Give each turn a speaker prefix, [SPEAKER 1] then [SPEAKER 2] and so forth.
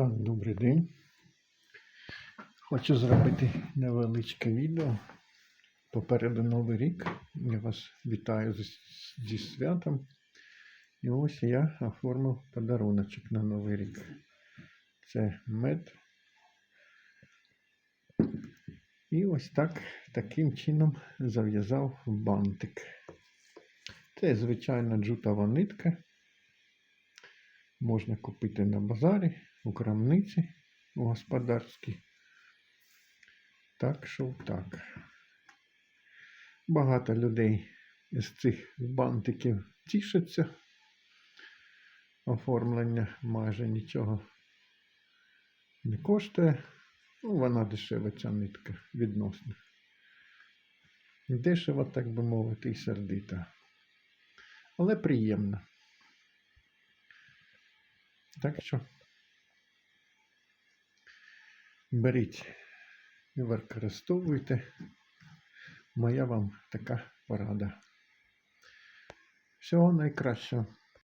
[SPEAKER 1] Так, добрий день. Хочу зробити невеличке відео. Попереду Новий рік. Я вас вітаю зі, святом. І ось я оформив подаруночок на Новий рік. Це мед. І ось так, таким чином зав'язав бантик. Це звичайна джутова нитка. Можна купити на базарі, у крамниці, у господарській. Так що так. Багато людей з цих бантиків тішаться. Оформлення майже нічого не коштує. Ну, вона дешева ця нитка відносно. Дешево, так би мовити, і сердита. Але приємно. Так що беріть і використовуйте. Моя вам така порада. Всього найкращого.